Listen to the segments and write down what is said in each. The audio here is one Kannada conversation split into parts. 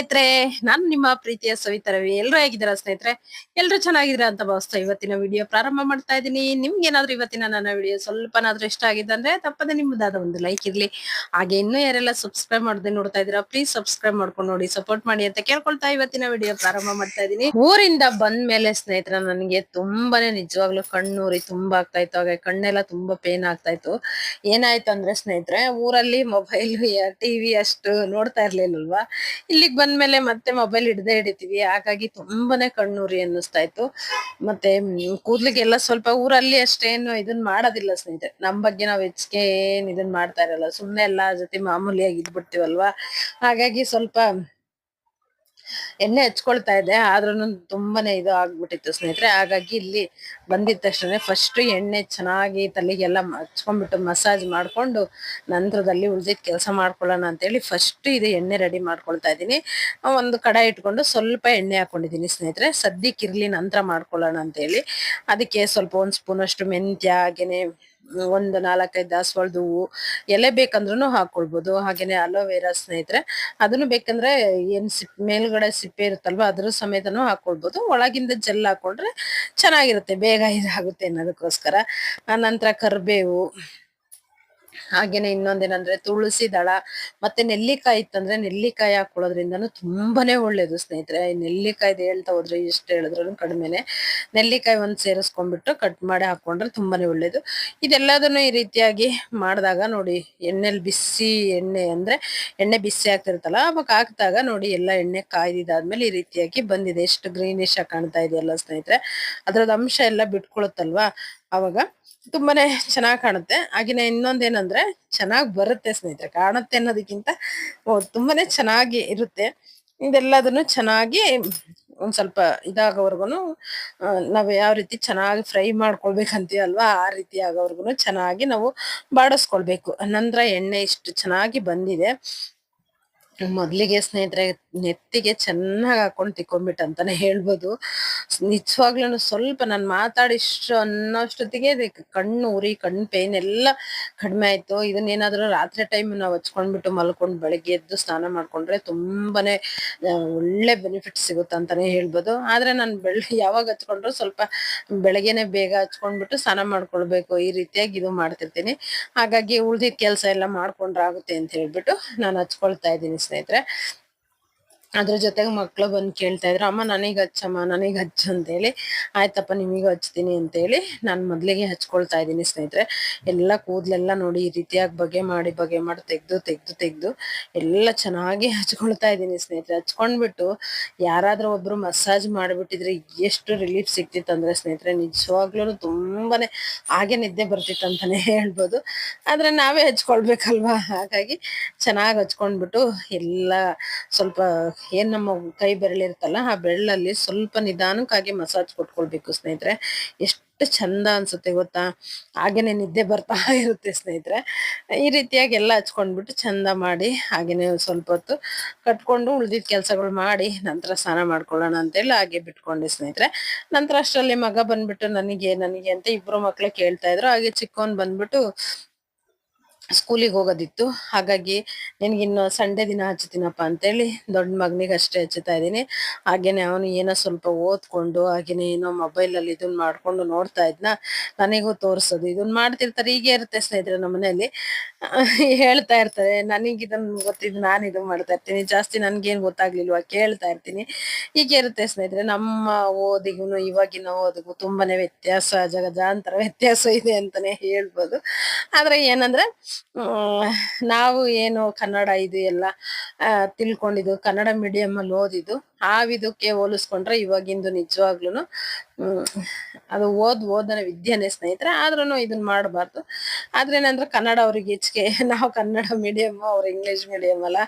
ಸ್ನೇಹಿತರೆ, ನಾನು ನಿಮ್ಮ ಪ್ರೀತಿಯ ಸವಿತಾ ರವಿ ಎಲ್ರು ಹೇಗಿದ್ದೀರಾ ಸ್ನೇಹಿತರೆ? ಎಲ್ರು ಚೆನ್ನಾಗಿದ್ದೀರಾ ಅಂತ ಭಾವಿಸ್ತಾ ಇವತ್ತಿನ ವಿಡಿಯೋ ಪ್ರಾರಂಭ ಮಾಡ್ತಾ ಇದ್ದೀನಿ. ನಿಮ್ಗೆ ಏನಾದ್ರೂ ಇವತ್ತಿನ ನನ್ನ ವಿಡಿಯೋ ಸ್ವಲ್ಪನಾದ್ರೂ ಇಷ್ಟ ಆಗಿದೆ ಅಂದ್ರೆ ತಪ್ಪದೆ ನಿಮ್ಮದಾದ ಒಂದು ಲೈಕ್ ಇರ್ಲಿ. ಹಾಗೆ ಇನ್ನೂ ಯಾರೆಲ್ಲ ಸಬ್ಸ್ಕ್ರೈಬ್ ಮಾಡದೆ ನೋಡ್ತಾ ಇದ್ದೀರಾ ಪ್ಲೀಸ್ ಸಬ್ಸ್ಕ್ರೈಬ್ ಮಾಡ್ಕೊಂಡು ನೋಡಿ ಸಪೋರ್ಟ್ ಮಾಡಿ ಅಂತ ಕೇಳ್ಕೊಳ್ತಾ ಇವತ್ತಿನ ವಿಡಿಯೋ ಪ್ರಾರಂಭ ಮಾಡ್ತಾ ಇದ್ದೀನಿ. ಊರಿಂದ ಬಂದ ಮೇಲೆ ಸ್ನೇಹಿತರ, ನನಗೆ ತುಂಬಾನೇ ನಿಜವಾಗ್ಲೂ ಕಣ್ಣೂರಿ ತುಂಬಾ ಆಗ್ತಾ ಇತ್ತು. ಹಾಗೆ ಕಣ್ಣೆಲ್ಲ ತುಂಬಾ ಪೇನ್ ಆಗ್ತಾ ಇತ್ತು. ಏನಾಯ್ತು ಅಂದ್ರೆ ಸ್ನೇಹಿತರೆ, ಊರಲ್ಲಿ ಮೊಬೈಲ್ ಟಿವಿ ಅಷ್ಟು ನೋಡ್ತಾ ಇರ್ಲಿಲ್ಲಲ್ವಾ? ಇಲ್ಲಿಗೆ ಬಂದ್ಮೇಲೆ ಮತ್ತೆ ಮೊಬೈಲ್ ಹಿಡ್ದೆ ಹಿಡಿತೀವಿ. ಹಾಗಾಗಿ ತುಂಬಾನೇ ಕಣ್ಣೂರಿ ಅನ್ನಿಸ್ತಾ ಇತ್ತು. ಮತ್ತೆ ಕೂದ್ಲಿಗೆಲ್ಲ ಸ್ವಲ್ಪ ಊರಲ್ಲಿ ಅಷ್ಟೇನು ಇದನ್ ಮಾಡೋದಿಲ್ಲ ಸ್ನೇಹಿತರೆ. ನಮ್ ಬಗ್ಗೆ ನಾವ್ ಹೆಚ್ಚಿಗೆ ಏನ್ ಇದನ್ ಮಾಡ್ತಾ ಇರಲ್ಲ. ಸುಮ್ನೆ ಎಲ್ಲಾ ಜೊತೆ ಮಾಮೂಲಿಯಾಗಿ ಇದ್ಬಿಡ್ತೀವಲ್ವಾ? ಹಾಗಾಗಿ ಸ್ವಲ್ಪ ಎಣ್ಣೆ ಹಚ್ಕೊಳ್ತಾ ಇದ್ದೆ ಆದ್ರೂ ತುಂಬಾನೇ ಇದು ಆಗ್ಬಿಟ್ಟಿತ್ತು ಸ್ನೇಹಿತರೆ. ಹಾಗಾಗಿ ಇಲ್ಲಿ ಬಂದಿದ ತಕ್ಷಣ ಫಸ್ಟ್ ಎಣ್ಣೆ ಚೆನ್ನಾಗಿ ತಲೆಗೆಲ್ಲ ಹಚ್ಕೊಂಡ್ಬಿಟ್ಟು ಮಸಾಜ್ ಮಾಡ್ಕೊಂಡು ನಂತರದಲ್ಲಿ ಉಳಿದಿದ್ದ ಕೆಲಸ ಮಾಡ್ಕೊಳ್ಳೋಣ ಅಂತೇಳಿ ಫಸ್ಟ್ ಇದು ಎಣ್ಣೆ ರೆಡಿ ಮಾಡ್ಕೊಳ್ತಾ ಇದ್ದೀನಿ. ಒಂದು ಕಡಾಯಿ ಇಟ್ಕೊಂಡು ಸ್ವಲ್ಪ ಎಣ್ಣೆ ಹಾಕೊಂಡಿದ್ದೀನಿ ಸ್ನೇಹಿತರೆ. ಸದ್ಯಕ್ಕಿರ್ಲಿ ನಂತರ ಮಾಡ್ಕೊಳ್ಳೋಣ ಅಂತೇಳಿ. ಅದಕ್ಕೆ ಸ್ವಲ್ಪ ಒಂದು ಸ್ಪೂನ್ ಅಷ್ಟು ಮೆಂತ್ಯ ಹಾಗೇನೆ ಒಂದು ನಾಲ್ಕೈದು ದಾಸವಾಳದ ಹೂವು ಎಲೆ ಬೇಕಂದ್ರೂ ಹಾಕೊಳ್ಬೋದು. ಹಾಗೇನೆ ಅಲೋವೆರಾ ಸ್ನೇಹಿತರೆ, ಅದನ್ನು ಬೇಕಂದ್ರೆ ಏನ್ ಸಿಪ್, ಮೇಲ್ಗಡೆ ಸಿಪ್ಪೆ ಇರುತ್ತಲ್ವ, ಅದ್ರ ಸಮೇತನೂ ಹಾಕೊಳ್ಬೋದು. ಒಳಗಿಂದ ಜೆಲ್ ಹಾಕೊಂಡ್ರೆ ಚೆನ್ನಾಗಿರುತ್ತೆ, ಬೇಗ ಇದಾಗುತ್ತೆ ಅನ್ನೋದಕ್ಕೋಸ್ಕರ. ಆ ನಂತರ ಕರಿಬೇವು ಹಾಗೇನೆ ಇನ್ನೊಂದೇನಂದ್ರೆ ತುಳಸಿ ದಳ ಮತ್ತೆ ನೆಲ್ಲಿಕಾಯಿ ಇತ್ತಂದ್ರೆ ನೆಲ್ಲಿಕಾಯಿ ಹಾಕೊಳ್ಳೋದ್ರಿಂದನೂ ತುಂಬಾನೇ ಒಳ್ಳೇದು ಸ್ನೇಹಿತರೆ. ಈ ನೆಲ್ಲಿಕಾಯ್ದು ಹೇಳ್ತಾ ಹೋದ್ರೆ ಎಷ್ಟು ಹೇಳಿದ್ರು ಕಡಿಮೆನೆ. ನೆಲ್ಲಿಕಾಯಿ ಒಂದು ಸೇರಿಸ್ಕೊಂಡ್ಬಿಟ್ಟು ಕಟ್ ಮಾಡಿ ಹಾಕೊಂಡ್ರೆ ತುಂಬಾನೇ ಒಳ್ಳೇದು. ಇದೆಲ್ಲದನ್ನು ಈ ರೀತಿಯಾಗಿ ಮಾಡಿದಾಗ ನೋಡಿ ಎಣ್ಣೆಲಿ ಬಿಸಿ ಎಣ್ಣೆ ಅಂದ್ರೆ ಎಣ್ಣೆ ಬಿಸಿ ಆಗ್ತಿರ್ತಲ್ಲ ಅವಾಗ ಹಾಕಿದಾಗ ನೋಡಿ ಎಲ್ಲ ಎಣ್ಣೆ ಕಾಯ್ದಿದಾದ್ಮೇಲೆ ಈ ರೀತಿಯಾಗಿ ಬಂದಿದೆ. ಎಷ್ಟು ಗ್ರೀನಿಶ್ ಆಗಿ ಕಾಣ್ತಾ ಇದೆಯಲ್ಲ ಸ್ನೇಹಿತರೆ. ಅದ್ರದ್ದು ಅಂಶ ಎಲ್ಲ ಬಿಟ್ಕೊಳುತ್ತಲ್ವಾ? ಅವಾಗ ತುಂಬಾನೇ ಚೆನ್ನಾಗ್ ಕಾಣುತ್ತೆ. ಹಾಗೆ ಇನ್ನೊಂದೇನಂದ್ರೆ ಚೆನ್ನಾಗಿ ಬರುತ್ತೆ ಸ್ನೇಹಿತರೆ. ಕಾಣುತ್ತೆ ಅನ್ನೋದಕ್ಕಿಂತ ತುಂಬಾನೇ ಚೆನ್ನಾಗಿ ಇರುತ್ತೆ. ಇದೆಲ್ಲದನ್ನು ಚೆನ್ನಾಗಿ ಒಂದ್ ಸ್ವಲ್ಪ ಇದಾಗೋವರ್ಗುನು ನಾವು ಯಾವ ರೀತಿ ಚೆನ್ನಾಗಿ ಫ್ರೈ ಮಾಡ್ಕೊಳ್ಬೇಕಂತೀವಲ್ವಾ, ಆ ರೀತಿ ಆಗೋವರ್ಗುನು ಚೆನ್ನಾಗಿ ನಾವು ಬಾಡಿಸ್ಕೊಳ್ಬೇಕು. ನಂತರ ಎಣ್ಣೆ ಇಷ್ಟು ಚೆನ್ನಾಗಿ ಬಂದಿದೆ. ಮೊದ್ಲಿಗೆ ಸ್ನೇಹಿತರೆ, ನೆತ್ತಿಗೆ ಚೆನ್ನಾಗಿ ಹಾಕೊಂಡು ತಿಕ್ಕೊಂಡ್ಬಿಟ್ಟು ಅಂತಾನೆ ಹೇಳ್ಬೋದು. ನಿಜವಾಗ್ಲೂ ಸ್ವಲ್ಪ ನಾನು ಮಾತಾಡಿಷ್ಟು ಅನ್ನೋಷ್ಟೊತ್ತಿಗೆ ಕಣ್ಣು ಉರಿ, ಕಣ್ಣು ಪೇನ್ ಎಲ್ಲ ಕಡಿಮೆ ಆಯ್ತು. ಇದನ್ನೇನಾದ್ರೂ ರಾತ್ರಿ ಟೈಮ್ ನಾವು ಹಚ್ಕೊಂಡ್ಬಿಟ್ಟು ಮಲ್ಕೊಂಡು ಬೆಳಗ್ಗೆ ಎದ್ದು ಸ್ನಾನ ಮಾಡ್ಕೊಂಡ್ರೆ ತುಂಬಾನೇ ಒಳ್ಳೆ ಬೆನಿಫಿಟ್ ಸಿಗುತ್ತೆ ಅಂತಾನೆ ಹೇಳ್ಬೋದು. ಆದ್ರೆ ನಾನು ಬೆಳ, ಯಾವಾಗ ಹಚ್ಕೊಂಡ್ರು ಸ್ವಲ್ಪ ಬೆಳಗ್ಗೆನೆ ಬೇಗ ಹಚ್ಕೊಂಡ್ಬಿಟ್ಟು ಸ್ನಾನ ಮಾಡ್ಕೊಳ್ಬೇಕು. ಈ ರೀತಿಯಾಗಿ ಇದು ಮಾಡ್ತಿರ್ತೀನಿ. ಹಾಗಾಗಿ ಉಳ್ದಿದ್ ಕೆಲಸ ಎಲ್ಲ ಮಾಡ್ಕೊಂಡ್ರೆ ಆಗುತ್ತೆ ಅಂತ ಹೇಳ್ಬಿಟ್ಟು ನಾನು ಹಚ್ಕೊಳ್ತಾ ಇದ್ದೀನಿ ಸ್ನೇಹಿತರೆ. ಅದ್ರ ಜೊತೆಗೆ ಮಕ್ಳು ಬಂದು ಕೇಳ್ತಾ ಇದ್ರು, ಅಮ್ಮ, ನನಗ್ ಹಚ್ಚಮ್ಮ, ನನಗ್ ಹಚ್ಚು ಅಂತೇಳಿ. ಆಯ್ತಪ್ಪ, ನಿಮಗೆ ಹಚ್ತೀನಿ ಅಂತೇಳಿ ನಾನು ಮೊದಲಿಗೆ ಹಚ್ಕೊಳ್ತಾ ಇದ್ದೀನಿ ಸ್ನೇಹಿತರೆ. ಎಲ್ಲ ಕೂದಲೆಲ್ಲ ನೋಡಿ ಈ ರೀತಿಯಾಗಿ ಬಗೆ ಮಾಡಿ ಬಗೆ ಮಾಡಿ ತೆಗ್ದು ತೆಗ್ದು ತೆಗ್ದು ಎಲ್ಲ ಚೆನ್ನಾಗಿ ಹಚ್ಕೊಳ್ತಾ ಇದ್ದೀನಿ ಸ್ನೇಹಿತರೆ. ಹಚ್ಕೊಂಡ್ಬಿಟ್ಟು ಯಾರಾದರೂ ಒಬ್ರು ಮಸಾಜ್ ಮಾಡಿಬಿಟ್ಟಿದ್ರೆ ಎಷ್ಟು ರಿಲೀಫ್ ಸಿಕ್ತಿತ್ತು ಸ್ನೇಹಿತರೆ ನಿಜವಾಗ್ಲೂ ತುಂಬಾನೇ ಹಾಗೆ ನಿದ್ದೆ ಬರ್ತಿತ್ತು ಅಂತಾನೆ ಹೇಳ್ಬೋದು. ಆದರೆ ನಾವೇ ಹಚ್ಕೊಳ್ಬೇಕಲ್ವಾ? ಹಾಗಾಗಿ ಚೆನ್ನಾಗಿ ಹಚ್ಕೊಂಡ್ಬಿಟ್ಟು ಎಲ್ಲ ಸ್ವಲ್ಪ ಏನ್ ನಮ್ಮ ಕೈ ಬೆರಳಿರುತ್ತಲ್ಲ ಆ ಬೆರಳಲ್ಲಿ ಸ್ವಲ್ಪ ನಿಧಾನಕ್ಕಾಗಿ ಮಸಾಜ್ ಕೊಟ್ಕೊಳ್ಬೇಕು ಸ್ನೇಹಿತರೆ. ಎಷ್ಟು ಚಂದ ಅನ್ಸುತ್ತೆ ಗೊತ್ತಾ? ಹಾಗೇನೆ ನಿದ್ದೆ ಬರ್ತಾ ಇರುತ್ತೆ ಸ್ನೇಹಿತರೆ. ಈ ರೀತಿಯಾಗಿ ಎಲ್ಲ ಹಚ್ಕೊಂಡ್ಬಿಟ್ಟು ಚಂದ ಮಾಡಿ, ಹಾಗೇನೆ ಸ್ವಲ್ಪ ಹೊತ್ತು ಕಟ್ಕೊಂಡು ಉಳ್ದಿದ್ ಕೆಲಸಗಳು ಮಾಡಿ ನಂತರ ಸ್ನಾನ ಮಾಡ್ಕೊಳ್ಳೋಣ ಅಂತೇಳಿ ಹಾಗೆ ಬಿಟ್ಕೊಂಡೆ ಸ್ನೇಹಿತರೆ. ನಂತರ ಅಷ್ಟರಲ್ಲಿ ಮಗ ಬಂದ್ಬಿಟ್ಟು, ನನಗೆ ನನಗೆ ಅಂತ ಇಬ್ರು ಮಕ್ಳು ಕೇಳ್ತಾ ಇದ್ರು. ಹಾಗೆ ಚಿಕ್ಕವನ್ ಬಂದ್ಬಿಟ್ಟು ಸ್ಕೂಲಿಗೆ ಹೋಗೋದಿತ್ತು. ಹಾಗಾಗಿ ನಿನಗಿನ್ನು ಸಂಡೇ ದಿನ ಹಚ್ಚುತ್ತೀನಪ್ಪ ಅಂತೇಳಿ ದೊಡ್ಡ ಮಗನಿಗೆ ಅಷ್ಟೇ ಹಚ್ಚುತ್ತಾ ಇದ್ದೀನಿ. ಹಾಗೆಯೇ ಅವನು ಏನೋ ಸ್ವಲ್ಪ ಓದ್ಕೊಂಡು ಹಾಗೆಯೇ ಏನೋ ಮೊಬೈಲಲ್ಲಿ ಇದನ್ನ ಮಾಡ್ಕೊಂಡು ನೋಡ್ತಾ ಇದ್ನ. ನನಗೂ ತೋರಿಸೋದು ಇದನ್ನ ಮಾಡ್ತಿರ್ತಾರೆ, ಹೀಗೆ ಇರುತ್ತೆ ಸ್ನೇಹಿತರೆ ನಮ್ಮ ಮನೆಯಲ್ಲಿ. ಹೇಳ್ತಾ ಇರ್ತಾರೆ, ನನಗೆ ಇದನ್ನು ಗೊತ್ತಿದ್ದು ನಾನು ಇದು ಮಾಡ್ತಾ ಇರ್ತೀನಿ. ಜಾಸ್ತಿ ನನಗೇನು ಗೊತ್ತಾಗ್ಲಿಲ್ವಾ? ಕೇಳ್ತಾ ಇರ್ತೀನಿ. ಹೀಗೆ ಇರುತ್ತೆ ಸ್ನೇಹಿತರೆ, ನಮ್ಮ ಓದಿಗೂ ಇವಾಗಿನ ಓದಿಗೂ ತುಂಬಾನೇ ವ್ಯತ್ಯಾಸ, ಜಗಜಾಂತರ ವ್ಯತ್ಯಾಸ ಇದೆ ಅಂತಲೇ ಹೇಳ್ಬೋದು. ಆದರೆ ಏನಂದ್ರೆ ನಾವು ಏನು ಕನ್ನಡ ಇದು ಎಲ್ಲ ತಿಳ್ಕೊಂಡಿದ್ದು, ಕನ್ನಡ ಮೀಡಿಯಂ ಅಲ್ಲಿ ಓದಿದ್ದು ಆ ಇದಕ್ಕೆ ಹೋಲಿಸ್ಕೊಂಡ್ರೆ ಇವಾಗಿಂದು ನಿಜವಾಗ್ಲೂ ಅದು ಓದ್, ಓದನ ವಿದ್ಯೆನೇ ಸ್ನೇಹಿತರೆ ಆದ್ರೂ ಇದನ್ನ ಮಾಡಬಾರ್ದು. ಆದ್ರೆ ಏನಂದ್ರೆ ಕನ್ನಡ ಅವ್ರಿಗೆ ಹೆಚ್ಚಿಗೆ ನಾವು ಕನ್ನಡ ಮೀಡಿಯಮ್ ಅವ್ರು ಇಂಗ್ಲಿಷ್ ಮೀಡಿಯಮ್ ಅಲ್ಲ,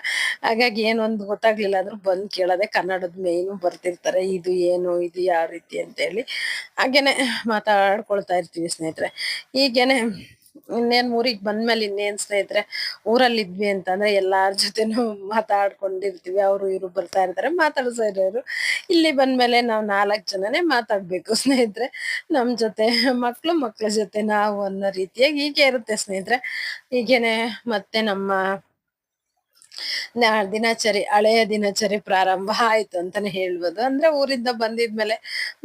ಹಾಗಾಗಿ ಏನೊಂದು ಗೊತ್ತಾಗ್ಲಿಲ್ಲ ಅಂದ್ರೆ ಬಂದು ಕೇಳೋದೆ ಕನ್ನಡದ ಮೇಯ್ನು ಬರ್ತಿರ್ತಾರೆ, ಇದು ಏನು, ಇದು ಯಾವ ರೀತಿ ಅಂತೇಳಿ. ಹಾಗೇನೆ ಮಾತಾಡ್ಕೊಳ್ತಾ ಇರ್ತೀವಿ ಸ್ನೇಹಿತರೆ. ಹೀಗೇನೆ ಇನ್ನೇನ್ ಊರಿಗ್ ಬಂದ್ಮೇಲೆ ಇನ್ನೇನ್ ಸ್ನೇಹಿತರೆ ಊರಲ್ಲಿ ಇದ್ವಿ ಅಂತಂದ್ರೆ ಎಲ್ಲಾರ ಜೊತೆನೂ ಮಾತಾಡ್ಕೊಂಡಿರ್ತೀವಿ, ಅವ್ರು ಇವ್ರು ಬರ್ತಾ ಇರ್ತಾರೆ ಮಾತಾಡ್ಸೋ ಇರೋರು. ಇಲ್ಲಿ ಬಂದ್ಮೇಲೆ ನಾವ್ ನಾಲ್ಕ್ ಜನನೇ ಮಾತಾಡ್ಬೇಕು ಸ್ನೇಹಿತರೆ. ನಮ್ ಜೊತೆ ಮಕ್ಳು, ಮಕ್ಳ ಜೊತೆ ನಾವು ಅನ್ನೋ ರೀತಿಯಾಗಿ ಹೀಗೆ ಇರುತ್ತೆ ಸ್ನೇಹಿತರೆ. ಹೀಗೇನೆ ಮತ್ತೆ ನಮ್ಮ ದಿನಚರಿ, ಹಳೆಯ ದಿನಚರಿ ಪ್ರಾರಂಭ ಆಯ್ತು ಅಂತಾನೆ ಹೇಳ್ಬೋದು. ಅಂದ್ರೆ ಊರಿಂದ ಬಂದಿದ್ಮೇಲೆ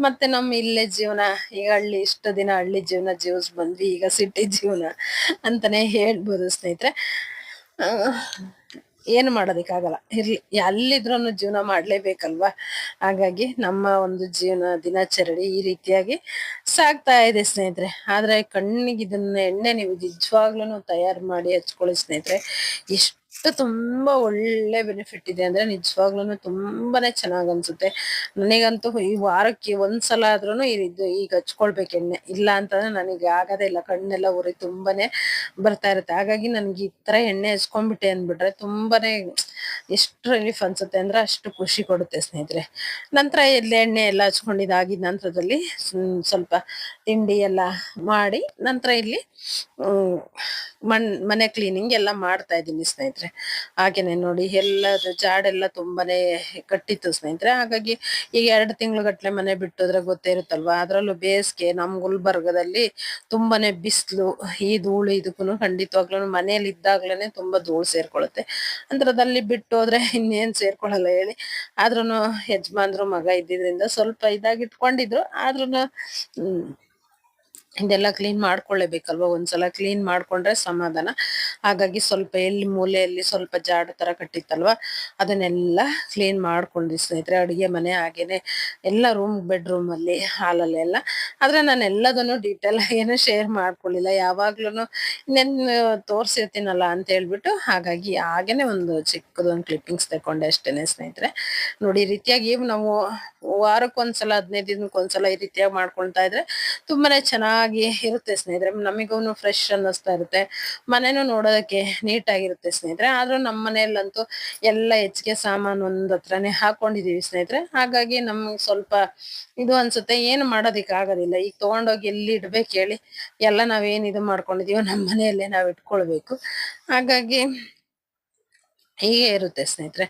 ಮತ್ತೆ ನಮ್ಮ ಇಲ್ಲೇ ಜೀವನ, ಈಗ ಹಳ್ಳಿ, ಇಷ್ಟು ದಿನ ಹಳ್ಳಿ ಜೀವನ ಜೀವಿಸ್ ಬಂದ್ವಿ, ಈಗ ಸಿಟಿ ಜೀವನ ಅಂತಾನೆ ಹೇಳ್ಬೋದು ಸ್ನೇಹಿತರೆ. ಏನು ಮಾಡೋದಕ್ಕಾಗಲ್ಲ. ಇರ್ಲಿ ಎಲ್ಲಿದ್ರೂ ಜೀವನ ಮಾಡ್ಲೇಬೇಕಲ್ವಾ? ಹಾಗಾಗಿ ನಮ್ಮ ಒಂದು ಜೀವನ ದಿನಚರಿ ಈ ರೀತಿಯಾಗಿ ಸಾಗ್ತಾ ಇದೆ ಸ್ನೇಹಿತರೆ. ಆದ್ರೆ ಕಣ್ಣಿಗೆ ಇದನ್ನ ಎಣ್ಣೆ ನೀವು ನಿಜವಾಗ್ಲೂ ತಯಾರು ಮಾಡಿ ಹಚ್ಕೊಳ್ಳಿ ಸ್ನೇಹಿತರೆ. ಎಷ್ಟು ತುಂಬಾ ಒಳ್ಳೆ ಬೆನಿಫಿಟ್ ಇದೆ ಅಂದ್ರೆ ನಿಜವಾಗ್ಲೂ ತುಂಬಾನೇ ಚೆನ್ನಾಗ್ ಅನ್ಸುತ್ತೆ. ನನಗಂತೂ ಈ ವಾರಕ್ಕೆ ಒಂದ್ಸಲ ಆದ್ರೂ ಇದು ಈಗ ಹಚ್ಕೊಳ್ಬೇಕು ಎಣ್ಣೆ. ಇಲ್ಲ ಅಂತಂದ್ರೆ ನನಗೆ ಆಗದೇ ಇಲ್ಲ. ಕಣ್ಣೆಲ್ಲ ಉರಿ ತುಂಬಾನೇ ಬರ್ತಾ ಇರುತ್ತೆ. ಹಾಗಾಗಿ ನನ್ಗೆ ಈ ತರ ಎಣ್ಣೆ ಹಚ್ಕೊಂಡ್ಬಿಟ್ಟೆ ಅಂದ್ಬಿಟ್ರೆ ತುಂಬಾನೇ ಎಷ್ಟು ರಿಲೀಫ್ ಅನ್ಸುತ್ತೆ ಅಂದ್ರೆ ಅಷ್ಟು ಖುಷಿ ಕೊಡುತ್ತೆ ಸ್ನೇಹಿತರೆ. ನಂತರ ಎಲ್ಲ ಎಣ್ಣೆ ಎಲ್ಲ ಹಚ್ಕೊಂಡಿದ್ದಾಗಿದ ನಂತರದಲ್ಲಿ ಸ್ವಲ್ಪ ತಿಂಡಿ ಎಲ್ಲ ಮಾಡಿ ನಂತರ ಇಲ್ಲಿ ಮಣ್, ಮನೆ ಕ್ಲೀನಿಂಗ್ ಎಲ್ಲ ಮಾಡ್ತಾ ಇದ್ದೀನಿ ಸ್ನೇಹಿತರೆ. ಹಾಗೇನೆ ನೋಡಿ ಎಲ್ಲದ ಜಾಡೆಲ್ಲ ತುಂಬಾನೇ ಕಟ್ಟಿತ್ತು ಸ್ನೇಹಿತರೆ. ಹಾಗಾಗಿ ಈಗ ಎರಡು ತಿಂಗಳು ಗಟ್ಟಲೆ ಮನೆ ಬಿಟ್ಟೋದ್ರೆ ಗೊತ್ತೇ ಇರುತ್ತಲ್ವಾ? ಅದ್ರಲ್ಲೂ ಬೇಸಿಗೆ, ನಮ್ ಗುಲ್ಬರ್ಗದಲ್ಲಿ ತುಂಬಾನೇ ಬಿಸಿಲು, ಈ ಧೂಳು ಇದಕ್ಕೂ ಖಂಡಿತವಾಗ್ಲೂ ಮನೇಲಿ ಇದ್ದಾಗ್ಲೇನೆ ತುಂಬಾ ಧೂಳು ಸೇರ್ಕೊಳ್ಳುತ್ತೆ ಅಂತರದಲ್ಲಿ ಬಿಟ್ಟು ಹೋದ್ರೆ ಇನ್ನೇನ್ ಸೇರ್ಕೊಳ್ಳಲ್ಲ ಹೇಳಿ. ಆದ್ರೂನು ಯಜಮಾನ್ರು ಮಗ ಇದ್ದಿದ್ರಿಂದ ಸ್ವಲ್ಪ ಇದಾಗಿ ಇಟ್ಕೊಂಡಿದ್ರು ಆದ್ರೂನು ಹ್ಮ್. ಇದೆಲ್ಲ ಕ್ಲೀನ್ ಮಾಡ್ಕೊಳ್ಳೇಬೇಕಲ್ವಾ? ಒಂದ್ಸಲ ಕ್ಲೀನ್ ಮಾಡ್ಕೊಂಡ್ರೆ ಸಮಾಧಾನ. ಹಾಗಾಗಿ ಸ್ವಲ್ಪ ಎಲ್ಲಿ ಮೂಲೆಯಲ್ಲಿ ಸ್ವಲ್ಪ ಜಾಡು ತರ ಕಟ್ಟಿತ್ತಲ್ವಾ? ಅದನ್ನೆಲ್ಲ ಕ್ಲೀನ್ ಮಾಡ್ಕೊಂಡು ಸ್ನೇಹಿತರೆ. ಅಡುಗೆ ಮನೆ ಹಾಗೇನೆ ಎಲ್ಲ ರೂಮ್ ಬೆಡ್ರೂಮ್ ಅಲ್ಲಿ ಹಾಲಲ್ಲಿ ಎಲ್ಲ. ಆದ್ರೆ ನಾನು ಎಲ್ಲದನ್ನು ಡೀಟೇಲ್ ಏನು ಶೇರ್ ಮಾಡ್ಕೊಳ್ಳಿಲ್ಲ. ಯಾವಾಗ್ಲೂ ನೆನ್ ತೋರ್ಸಿರ್ತೀನಲ್ಲ ಅಂತ ಹೇಳ್ಬಿಟ್ಟು ಹಾಗಾಗಿ ಹಾಗೇನೆ ಒಂದು ಚಿಕ್ಕದೊಂದು ಕ್ಲಿಪ್ಪಿಂಗ್ಸ್ ತಗೊಂಡೆ ಅಷ್ಟೇನೆ ಸ್ನೇಹಿತರೆ. ನೋಡಿ, ಈ ರೀತಿಯಾಗಿ ನಾವು ವಾರಕ್ಕೊಂದ್ಸಲ, ಹದಿನೈದು ದಿನಕ್ಕೊಂದ್ಸಲ ಈ ರೀತಿಯಾಗಿ ಮಾಡ್ಕೊಳ್ತಾ ಇದ್ರೆ ತುಂಬಾನೇ ಚೆನ್ನಾಗಿ ಇರುತ್ತೆ ಸ್ನೇಹಿತರೆ. ನಮಗೂ ಫ್ರೆಶ್ ಅನ್ನಿಸ್ತಾ ಇರುತ್ತೆ. ಮನೇನು ನೋಡೋದಕ್ಕೆ ನೀಟಾಗಿರುತ್ತೆ ಸ್ನೇಹಿತರೆ. ಆದ್ರೂ ನಮ್ಮ ಮನೆಯಲ್ಲಂತೂ ಎಲ್ಲ ಹೆಚ್ಚಿಗೆ ಸಾಮಾನು ಒಂದ್ ಹತ್ರನೇ ಹಾಕೊಂಡಿದೀವಿ ಸ್ನೇಹಿತರೆ. ಹಾಗಾಗಿ ನಮ್ಗೆ ಸ್ವಲ್ಪ ಇದು ಅನ್ಸುತ್ತೆ. ಏನು ಮಾಡೋದಿಕ್ ಆಗೋದಿಲ್ಲ. ಈಗ ತಗೊಂಡೋಗಿ ಎಲ್ಲಿ ಇಡ್ಬೇಕು ಹೇಳಿ. ಎಲ್ಲ ನಾವೇನ್ ಇದು ಮಾಡ್ಕೊಂಡಿದೀವೋ ನಮ್ಮ ಮನೆಯಲ್ಲೇ ನಾವು ಇಟ್ಕೊಳ್ಬೇಕು. ಹಾಗಾಗಿ ಹೀಗೆ ಇರುತ್ತೆ ಸ್ನೇಹಿತರೆ.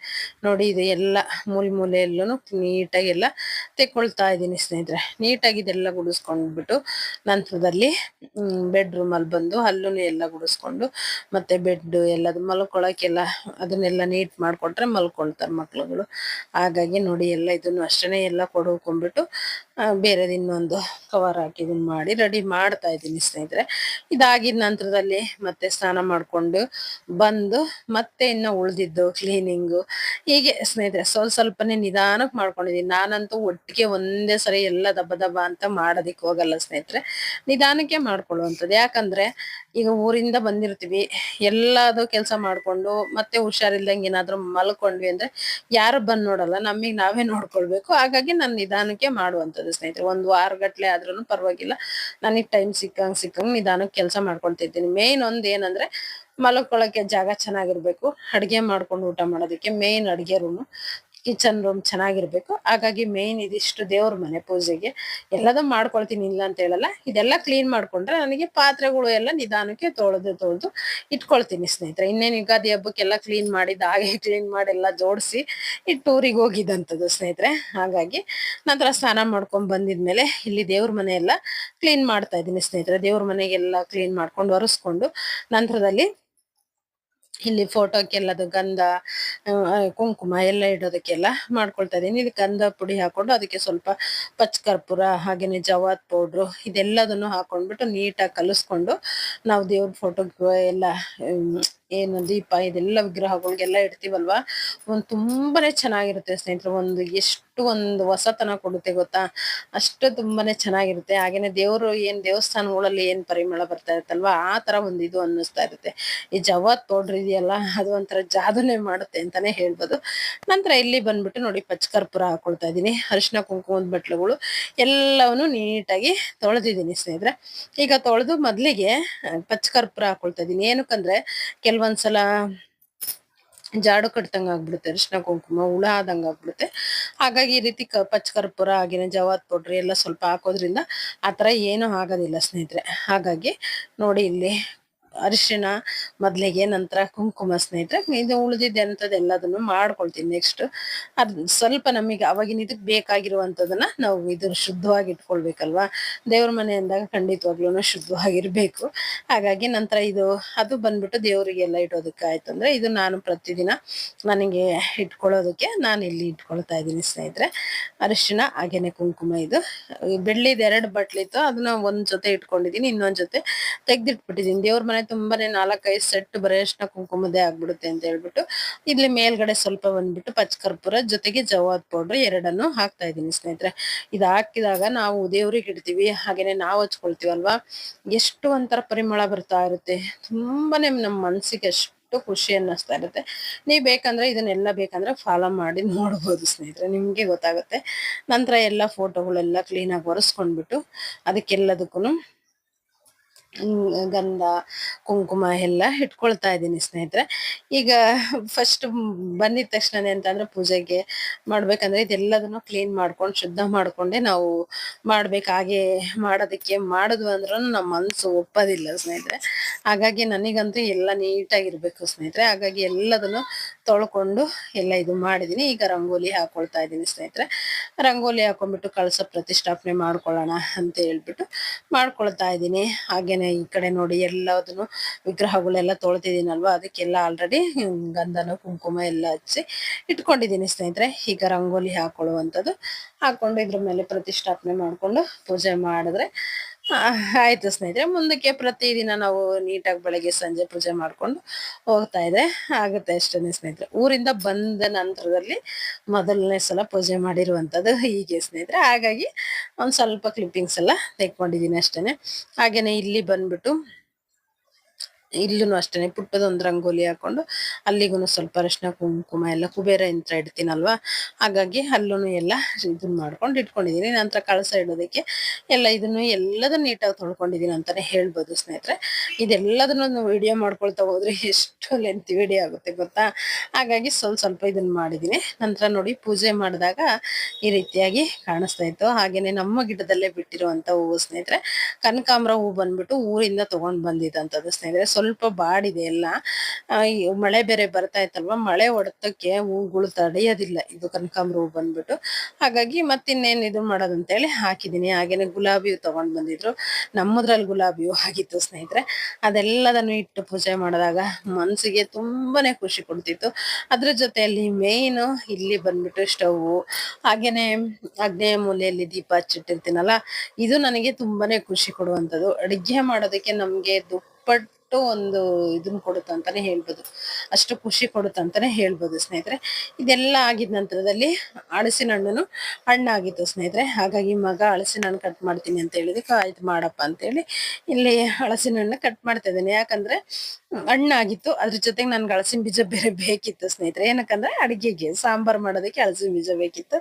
ನೋಡಿ ಇದು ಎಲ್ಲ ಮೂಲೆ ಮೂಲೆಯಲ್ಲೂ ನೀಟಾಗಿ ಎಲ್ಲ ತೆಕ್ಕೊಳ್ತಾ ಇದ್ದೀನಿ ಸ್ನೇಹಿತರೆ. ನೀಟಾಗಿ ಇದೆಲ್ಲ ಗುಡಿಸ್ಕೊಂಡ್ಬಿಟ್ಟು ನಂತರದಲ್ಲಿ ಬೆಡ್ರೂಮಲ್ಲಿ ಬಂದು ಅಲ್ಲೂ ಎಲ್ಲ ಗುಡಿಸ್ಕೊಂಡು ಮತ್ತೆ ಬೆಡ್ ಎಲ್ಲದು ಮಲ್ಕೊಳಕ್ಕೆಲ್ಲ ಅದನ್ನೆಲ್ಲ ನೀಟ್ ಮಾಡಿಕೊಟ್ರೆ ಮಲ್ಕೊಳ್ತಾರೆ ಮಕ್ಳುಗಳು. ಹಾಗಾಗಿ ನೋಡಿ ಎಲ್ಲ ಇದನ್ನು ಅಷ್ಟೇ ಎಲ್ಲ ಕೊಡ್ಕೊಂಡ್ಬಿಟ್ಟು ಬೇರೆದು ಇನ್ನೊಂದು ಕವರ್ ಹಾಕಿ ಇದನ್ನ ಮಾಡಿ ರೆಡಿ ಮಾಡ್ತಾ ಇದ್ದೀನಿ ಸ್ನೇಹಿತರೆ. ಇದಾಗಿದ ನಂತರದಲ್ಲಿ ಮತ್ತೆ ಸ್ನಾನ ಮಾಡ್ಕೊಂಡು ಬಂದು ಮತ್ತೆ ಇನ್ನು ಉಳಿದಿದ್ದು ಕ್ಲೀನಿಂಗು ಹೀಗೆ ಸ್ನೇಹಿತರೆ, ಸ್ವಲ್ಪ ಸ್ವಲ್ಪನೇ ನಿಧಾನಕ್ಕೆ ಮಾಡ್ಕೊಂಡಿದ್ದೀನಿ ನಾನಂತೂ ಒಟ್ಟಿಗೆ ಒಂದೇ ಸರಿ ಎಲ್ಲ ದಬ್ಬ ದಬ್ಬ ಅಂತ ಮಾಡೋದಿಕ್ಕೆ ಹೋಗಲ್ಲ ಸ್ನೇಹಿತರೆ. ನಿಧಾನಕ್ಕೆ ಮಾಡ್ಕೊಳ್ಳುವಂಥದ್ದು. ಯಾಕಂದ್ರೆ ಈಗ ಊರಿಂದ ಬಂದಿರ್ತೀವಿ ಎಲ್ಲದು ಕೆಲಸ ಮಾಡ್ಕೊಂಡು, ಮತ್ತೆ ಹುಷಾರಿಲ್ದಂಗೆ ಏನಾದರೂ ಮಲ್ಕೊಂಡ್ವಿ ಅಂದ್ರೆ ಯಾರು ಬಂದ್ ನೋಡಲ್ಲ, ನಮಗೆ ನಾವೇ ನೋಡ್ಕೊಳ್ಬೇಕು. ಹಾಗಾಗಿ ನಾನು ನಿಧಾನಕ್ಕೆ ಮಾಡುವಂಥದ್ದು ಸ್ನೇಹಿತರೆ. ಒಂದ್ ವಾರ ಗಟ್ಲೆ ಆದ್ರೂ ಪರವಾಗಿಲ್ಲ ನನಗೆ ಟೈಮ್ ಸಿಕ್ಕಂಗೆ ಸಿಕ್ಕಂಗ್ ನಿಧಾನಕ್ಕೆ ಕೆಲಸ ಮಾಡ್ಕೊಳ್ತಿದ್ದೀನಿ ಮೇನ್ ಒಂದ್ ಏನಂದ್ರೆ ಮಲ್ಕೊಳ್ಳೋಕ್ಕೆ ಜಾಗ ಚೆನ್ನಾಗಿರ್ಬೇಕು. ಅಡ್ಗೆ ಮಾಡ್ಕೊಂಡು ಊಟ ಮಾಡೋದಕ್ಕೆ ಮೇನ್ ಅಡ್ಗೆ ರೂಮ್. ಕಿಚನ್ ರೂಮ್ ಚೆನ್ನಾಗಿರ್ಬೇಕು. ಹಾಗಾಗಿ ಮೇನ್ ಇದಿಷ್ಟು ದೇವ್ರ ಮನೆ ಪೂಜೆಗೆ. ಎಲ್ಲದೂ ಮಾಡ್ಕೊಳ್ತೀನಿ, ಇಲ್ಲ ಅಂತ ಹೇಳಲ್ಲ. ಇದೆಲ್ಲ ಕ್ಲೀನ್ ಮಾಡ್ಕೊಂಡ್ರೆ ನನಗೆ ಪಾತ್ರೆಗಳು ಎಲ್ಲ ನಿಧಾನಕ್ಕೆ ತೊಳೆದು ತೊಳೆದು ಇಟ್ಕೊಳ್ತೀನಿ ಸ್ನೇಹಿತರೆ. ಇನ್ನೇನು ಯುಗಾದಿ ಹಬ್ಬಕ್ಕೆಲ್ಲ ಕ್ಲೀನ್ ಮಾಡಿದ್ದು ಹಾಗೆ ಕ್ಲೀನ್ ಮಾಡಿ ಎಲ್ಲ ಜೋಡಿಸಿ ಈ ಟೂರಿಗೆ ಹೋಗಿದ್ದಂಥದ್ದು ಸ್ನೇಹಿತರೆ. ಹಾಗಾಗಿ ನಂತರ ಸ್ನಾನ ಮಾಡ್ಕೊಂಡ್ ಬಂದಿದ್ಮೇಲೆ ಇಲ್ಲಿ ದೇವ್ರ ಮನೆ ಎಲ್ಲ ಕ್ಲೀನ್ ಮಾಡ್ತಾ ಇದ್ದೀನಿ ಸ್ನೇಹಿತರೆ. ದೇವ್ರ ಮನೆಗೆಲ್ಲ ಕ್ಲೀನ್ ಮಾಡ್ಕೊಂಡು ಒರೆಸ್ಕೊಂಡು ನಂತರದಲ್ಲಿ ಇಲ್ಲಿ ಫೋಟೋಕ್ಕೆಲ್ಲದು ಗಂಧ ಕುಂಕುಮ ಎಲ್ಲ ಇಡೋದಕ್ಕೆಲ್ಲ ಮಾಡ್ಕೊಳ್ತಾ ಇದ್ದೀನಿ. ಇದು ಗಂಧ ಪುಡಿ ಹಾಕೊಂಡು ಅದಕ್ಕೆ ಸ್ವಲ್ಪ ಪಚ್ಕರ್ಪೂರ ಹಾಗೇನೆ ಜವಾದ್ ಪೌಡ್ರು ಇದೆಲ್ಲದನ್ನು ಹಾಕೊಂಡ್ಬಿಟ್ಟು ನೀಟಾಗಿ ಕಲಿಸ್ಕೊಂಡು ನಾವು ದೇವ್ರ ಫೋಟೋಗೆ ಎಲ್ಲ ಏನು ದೀಪ ಇದೆಲ್ಲ ವಿಗ್ರಹಗಳಿಗೆಲ್ಲ ಇಡ್ತೀವಲ್ವಾ? ಒಂದು ತುಂಬಾನೇ ಚೆನ್ನಾಗಿರುತ್ತೆ ಸ್ನೇಹಿತರು ಒಂದು ಎಷ್ಟು ಒಂದು ಹೊಸತನ ಕೊಡುತ್ತೆ ಗೊತ್ತಾ? ಅಷ್ಟು ತುಂಬಾನೇ ಚೆನ್ನಾಗಿರುತ್ತೆ. ಹಾಗೇನೆ ದೇವರು ಏನ್ ದೇವಸ್ಥಾನಗಳಲ್ಲಿ ಏನ್ ಪರಿಮಳ ಬರ್ತಾ ಇರುತ್ತಲ್ವಾ? ಆ ತರ ಒಂದು ಇದು ಅನ್ನಿಸ್ತಾ ಇರುತ್ತೆ. ಈ ಜವ ಪೌಡ್ರ್ ಇದೆಯಲ್ಲ ಅದು ಒಂಥರ ಜಾದೂನೇ ಮಾಡುತ್ತೆ ಅಂತಾನೆ ಹೇಳ್ಬೋದು. ನಂತರ ಇಲ್ಲಿ ಬಂದ್ಬಿಟ್ಟು ನೋಡಿ ಪಚ್ಕರ್ಪೂರ ಹಾಕೊಳ್ತಾ ಇದೀನಿ ಅರಿಶಿನ ಕುಂಕುಮದ ಬಟ್ಲುಗಳು ಎಲ್ಲವನ್ನು ನೀಟಾಗಿ ತೊಳೆದಿದ್ದೀನಿ ಸ್ನೇಹಿತರೆ. ಈಗ ತೊಳೆದು ಮೊದ್ಲಿಗೆ ಆ, ಪಚ್ಕರ್ಪೂರ ಹಾಕೊಳ್ತಾ ಇದೀನಿ ಏನಕ್ಕಂದ್ರೆ ಕೆಲವೊಂದ್ಸಲ ಜಾಡು ಕಟ್ದಂಗ ಆಗ್ಬಿಡುತ್ತೆ, ಅರಿಶಿನ ಕುಂಕುಮ, ಹುಳ ಆದಂಗ ಆಗ್ಬಿಡುತ್ತೆ. ಹಾಗಾಗಿ ಈ ರೀತಿ ಪಚ್ಚ ಕರ್ಪೂರ ಆಗಿನ ಜವಾದ್ ಪೌಡ್ರಿ ಎಲ್ಲ ಸ್ವಲ್ಪ ಹಾಕೋದ್ರಿಂದ ಆ ಥರ ಏನೂ ಆಗೋದಿಲ್ಲ ಸ್ನೇಹಿತರೆ. ಹಾಗಾಗಿ ನೋಡಿ ಇಲ್ಲಿ ಅರಿಶಿಣ ಮೊದಲಿಗೆ, ನಂತರ ಕುಂಕುಮ ಸ್ನೇಹಿತರೆ, ಇದು ಅಂತದ್ದು ಎಲ್ಲದನ್ನು ಮಾಡ್ಕೊಳ್ತೀನಿ ನೆಕ್ಸ್ಟ್ ಅದು ಸ್ವಲ್ಪ ನಮಗೆ ಅವಾಗಿನ ಇದಕ್ಕೆ ಬೇಕಾಗಿರುವಂತದನ್ನ ನಾವು ಇದು ಶುದ್ಧವಾಗಿ ಇಟ್ಕೊಳ್ಬೇಕಲ್ವಾ? ದೇವ್ರ ಮನೆ ಅಂದಾಗ ಖಂಡಿತವಾಗ್ಲೂ ಶುದ್ಧವಾಗಿರ್ಬೇಕು. ಹಾಗಾಗಿ ನಂತರ ಇದು, ಅದು ಬಂದ್ಬಿಟ್ಟು ದೇವರಿಗೆಲ್ಲ ಇಡೋದಕ್ಕೆ ಆಯ್ತು ಅಂದ್ರೆ ಇದು ನಾನು ಪ್ರತಿದಿನ ನನಗೆ ಇಟ್ಕೊಳ್ಳೋದಕ್ಕೆ ನಾನು ಇಲ್ಲಿ ಇಟ್ಕೊಳ್ತಾ ಇದ್ದೀನಿ ಸ್ನೇಹಿತರೆ. ಅರಿಶಿಣ ಹಾಗೇನೆ ಕುಂಕುಮ ಇದು. ಬೆಳ್ಳಿದ ಎರಡು ಬಟ್ಲಿತ್ತು, ಅದನ್ನ ಒಂದ್ ಜೊತೆ ಇಟ್ಕೊಂಡಿದೀನಿ ಇನ್ನೊಂದ್ ಜೊತೆ ತೆಗ್ದಿಟ್ಬಿಟ್ಟಿದೀನಿ ದೇವ್ರ ಮನೆ ತುಂಬಾನೇ ನಾಲ್ಕೈದು ಸೆಟ್ ಬರೋ ಕುಂಕುಮದೇ ಆಗ್ಬಿಡುತ್ತೆ ಅಂತ ಹೇಳ್ಬಿಟ್ಟು ಇಲ್ಲಿ ಮೇಲ್ಗಡೆ ಸ್ವಲ್ಪ ಬಂದ್ಬಿಟ್ಟು ಪಚ್ಚಕರ್ಪೂರ ಜೊತೆಗೆ ಜವಾದ್ ಪೌಡರ್ ಎರಡನ್ನು ಹಾಕ್ತಾ ಇದ್ದೀನಿ ಸ್ನೇಹಿತರೆ. ಇದು ಹಾಕಿದಾಗ ನಾವು ದೇವ್ರಿಗೆ ಇಡ್ತೀವಿ, ಹಾಗೇನೆ ನಾವು ಹಚ್ಕೊಳ್ತೀವಲ್ವಾ ಎಷ್ಟು ಒಂಥರ ಪರಿಮಳ ಬರ್ತಾ ಇರುತ್ತೆ. ತುಂಬಾನೇ ನಮ್ಮ ಮನ್ಸಿಗೆ ಅಷ್ಟು ಖುಷಿ ಅನ್ನಿಸ್ತಾ ಇರುತ್ತೆ. ನೀವು ಬೇಕಂದ್ರೆ ಇದನ್ನೆಲ್ಲ ಬೇಕಂದ್ರೆ ಫಾಲೋ ಮಾಡಿ ನೋಡ್ಬೋದು ಸ್ನೇಹಿತರೆ, ನಿಮಗೆ ಗೊತ್ತಾಗುತ್ತೆ. ನಂತರ ಎಲ್ಲ ಫೋಟೋಗಳೆಲ್ಲ ಕ್ಲೀನಾಗಿ ಒರೆಸ್ಕೊಂಡ್ಬಿಟ್ಟು ಅದಕ್ಕೆಲ್ಲದಕ್ಕೂ ಗಂಧ, ಕುಂಕುಮ ಎಲ್ಲ ಇಟ್ಕೊಳ್ತಾ ಇದ್ದೀನಿ ಸ್ನೇಹಿತರೆ. ಈಗ ಫಸ್ಟ್ ಬಂದಿದ ತಕ್ಷಣನೇ ಅಂತಂದ್ರೆ ಪೂಜೆಗೆ ಮಾಡ್ಬೇಕಂದ್ರೆ ಇದೆಲ್ಲದನ್ನು ಕ್ಲೀನ್ ಮಾಡ್ಕೊಂಡು, ಶುದ್ಧ ಮಾಡ್ಕೊಂಡೆ ನಾವು ಮಾಡ್ಬೇಕು. ಹಾಗೆ ಮಾಡೋದಕ್ಕೆ ಮಾಡಿದ್ವು ಅಂದ್ರೂ ನಮ್ಮ ಮನಸ್ಸು ಒಪ್ಪೋದಿಲ್ಲ ಸ್ನೇಹಿತರೆ. ಹಾಗಾಗಿ ನನಗಂತೂ ಎಲ್ಲ ನೀಟಾಗಿರ್ಬೇಕು ಸ್ನೇಹಿತರೆ. ಹಾಗಾಗಿ ಎಲ್ಲದನ್ನು ತೊಳ್ಕೊಂಡು ಎಲ್ಲ ಇದು ಮಾಡಿದೀನಿ. ಈಗ ರಂಗೋಲಿ ಹಾಕೊಳ್ತಾ ಇದ್ದೀನಿ ಸ್ನೇಹಿತರೆ. ರಂಗೋಲಿ ಹಾಕೊಂಡ್ಬಿಟ್ಟು ಕಳಸ ಪ್ರತಿಷ್ಠಾಪನೆ ಮಾಡ್ಕೊಳ್ಳೋಣ ಅಂತ ಹೇಳ್ಬಿಟ್ಟು ಮಾಡ್ಕೊಳ್ತಾ ಇದ್ದೀನಿ. ಹಾಗೇನೆ ಈ ಕಡೆ ನೋಡಿ ಎಲ್ಲದನ್ನು ವಿಗ್ರಹಗಳೆಲ್ಲ ತೊಳ್ತಿದ್ದೀನಲ್ವಾ ಅದಕ್ಕೆಲ್ಲ ಆಲ್ರೆಡಿ ಗಂಧನ ಕುಂಕುಮ ಎಲ್ಲ ಹಚ್ಚಿ ಇಟ್ಕೊಂಡಿದ್ದೀನಿ ಸ್ನೇಹಿತರೆ. ಈಗ ರಂಗೋಲಿ ಹಾಕೊಳ್ಳುವಂಥದ್ದು. ಹಾಕೊಂಡು ಇದ್ರ ಮೇಲೆ ಪ್ರತಿಷ್ಠಾಪನೆ ಮಾಡಿಕೊಂಡು ಪೂಜೆ ಮಾಡಿದ್ರೆ ಆಯ್ತು ಸ್ನೇಹಿತರೆ. ಮುಂದಕ್ಕೆ ಪ್ರತಿದಿನ ನಾವು ನೀಟಾಗಿ ಬೆಳಗ್ಗೆ ಸಂಜೆ ಪೂಜೆ ಮಾಡ್ಕೊಂಡು ಹೋಗ್ತಾ ಇದೆ. ಆಗುತ್ತೆ ಅಷ್ಟೇ ಸ್ನೇಹಿತರೆ. ಊರಿಂದ ಬಂದ ನಂತರದಲ್ಲಿ ಮೊದಲನೇ ಸಲ ಪೂಜೆ ಮಾಡಿರುವಂಥದ್ದು ಹೀಗೆ ಸ್ನೇಹಿತರೆ. ಹಾಗಾಗಿ ಒಂದು ಸ್ವಲ್ಪ ಕ್ಲಿಪ್ಪಿಂಗ್ಸ್ ಎಲ್ಲ ತೆಕ್ಕೊಂಡಿದ್ದೀನಿ ಅಷ್ಟೇನೆ. ಹಾಗೆಯೇ ಇಲ್ಲಿ ಬಂದ್ಬಿಟ್ಟು ಇಲ್ಲೂ ಅಷ್ಟೇನೆ ಪುಟ್ಟದೊಂದು ರಂಗೋಲಿ ಹಾಕೊಂಡು ಅಲ್ಲಿಗೂ ಸ್ವಲ್ಪ ಅರಿಶಿನ ಕುಂಕುಮ ಎಲ್ಲ ಕುಬೇರ ಯಂತ್ರ ಇಡ್ತೀನಲ್ವಾ? ಹಾಗಾಗಿ ಅಲ್ಲೂ ಎಲ್ಲ ಇದನ್ನ ಮಾಡ್ಕೊಂಡು ಇಟ್ಕೊಂಡಿದ್ದೀನಿ ನಂತರ ಕಳಸ ಇಡೋದಕ್ಕೆ ಎಲ್ಲ ಇದನ್ನು ಎಲ್ಲದನ್ನು ನೀಟಾಗಿ ತೊಳ್ಕೊಂಡಿದ್ದೀನಿ ಅಂತಾನೆ ಹೇಳ್ಬೋದು ಸ್ನೇಹಿತರೆ. ಇದೆಲ್ಲದನ್ನು ವಿಡಿಯೋ ಮಾಡ್ಕೊಳ್ತಾ ಹೋದ್ರೆ ಎಷ್ಟು ಲೆಂತ್ ವಿಡಿಯೋ ಆಗುತ್ತೆ ಗೊತ್ತಾ? ಹಾಗಾಗಿ ಸ್ವಲ್ಪ ಸ್ವಲ್ಪ ಇದನ್ನ ಮಾಡಿದ್ದೀನಿ ನಂತರ ನೋಡಿ ಪೂಜೆ ಮಾಡಿದಾಗ ಈ ರೀತಿಯಾಗಿ ಕಾಣಿಸ್ತಾ ಇತ್ತು. ಹಾಗೆಯೇ ನಮ್ಮ ಗಿಡದಲ್ಲೇ ಬಿಟ್ಟಿರುವಂಥ ಹೂವು ಸ್ನೇಹಿತರೆ. ಕನಕಾಂಬರ ಹೂ ಬಂದ್ಬಿಟ್ಟು ಊರಿಂದ ತೊಗೊಂಡು ಬಂದಿದ್ದಂಥದ್ದು ಸ್ನೇಹಿತರೆ. ಸ್ವಲ್ಪ ಬಾಡಿದೆ ಎಲ್ಲ. ಮಳೆ ಬೇರೆ ಬರ್ತಾ ಇತ್ತಲ್ವ? ಮಳೆ ಹೊಡೆತಕ್ಕೆ ಹೂಗಳು ತಡೆಯೋದಿಲ್ಲ. ಇದು ಕನಕಾಂಬ್ರ ಹೂ ಬಂದ್ಬಿಟ್ಟು. ಹಾಗಾಗಿ ಮತ್ತಿನ್ನೇನು ಇದು ಮಾಡೋದಂತೇಳಿ ಹಾಕಿದ್ದೀನಿ. ಹಾಗೇನೆ ಗುಲಾಬಿ ಹೂ ತೊಗೊಂಡು ಬಂದಿದ್ರು. ನಮ್ಮದ್ರಲ್ಲಿ ಗುಲಾಬಿ ಹೂ ಆಗಿತ್ತು ಸ್ನೇಹಿತರೆ. ಅದೆಲ್ಲದನ್ನು ಇಟ್ಟು ಪೂಜೆ ಮಾಡಿದಾಗ ಮನಸ್ಸಿಗೆ ತುಂಬಾನೇ ಖುಷಿ ಕೊಡ್ತಿತ್ತು. ಅದ್ರ ಜೊತೆಯಲ್ಲಿ ಮೇಯ್ನು ಇಲ್ಲಿ ಬಂದ್ಬಿಟ್ಟು ಸ್ಟವ್. ಹಾಗೇನೆ ಅಗ್ನೇಯ ಮೂಲೆಯಲ್ಲಿ ದೀಪ ಹಚ್ಚಿಟ್ಟಿರ್ತೀನಲ್ಲ, ಇದು ನನಗೆ ತುಂಬಾನೇ ಖುಷಿ ಕೊಡುವಂಥದ್ದು. ಅಡುಗೆ ಮಾಡೋದಕ್ಕೆ ನಮಗೆ ದುಪ್ಪಟ್ಟು ಒಂದು ಇದನ್ನ ಕೊಡುತ್ತೆ ಅಂತಾನೆ ಹೇಳ್ಬೋದು. ಅಷ್ಟು ಖುಷಿ ಕೊಡುತ್ತೆ ಅಂತಾನೆ ಹೇಳ್ಬೋದು ಸ್ನೇಹಿತರೆ. ಇದೆಲ್ಲ ಆಗಿದ ನಂತರದಲ್ಲಿ ಹಳಸಿನ ಹಣ್ಣು ಹಣ್ಣಾಗಿತ್ತು ಸ್ನೇಹಿತರೆ. ಹಾಗಾಗಿ ಮಗ ಹಳಸಿನ ಹಣ್ಣು ಕಟ್ ಮಾಡ್ತೀನಿ ಅಂತ ಹೇಳಿದಕ್ಕೆ ಆಯ್ತು ಮಾಡಪ್ಪ ಅಂತೇಳಿ ಇಲ್ಲಿ ಹಳಸಿನ ಹಣ್ಣು ಕಟ್ ಮಾಡ್ತಾ ಇದ್ದೇನೆ. ಯಾಕಂದ್ರೆ ಹಣ್ಣಾಗಿತ್ತು. ಅದ್ರ ಜೊತೆಗೆ ನನ್ಗೆ ಹಳಸಿನ ಬೀಜ ಬೇರೆ ಬೇಕಿತ್ತು ಸ್ನೇಹಿತರೆ. ಏನಕ್ಕಂದ್ರೆ ಅಡಿಗೆಗೆ ಸಾಂಬಾರ್ ಮಾಡೋದಕ್ಕೆ ಹಳಸಿನ ಬೀಜ ಬೇಕಿತ್ತು.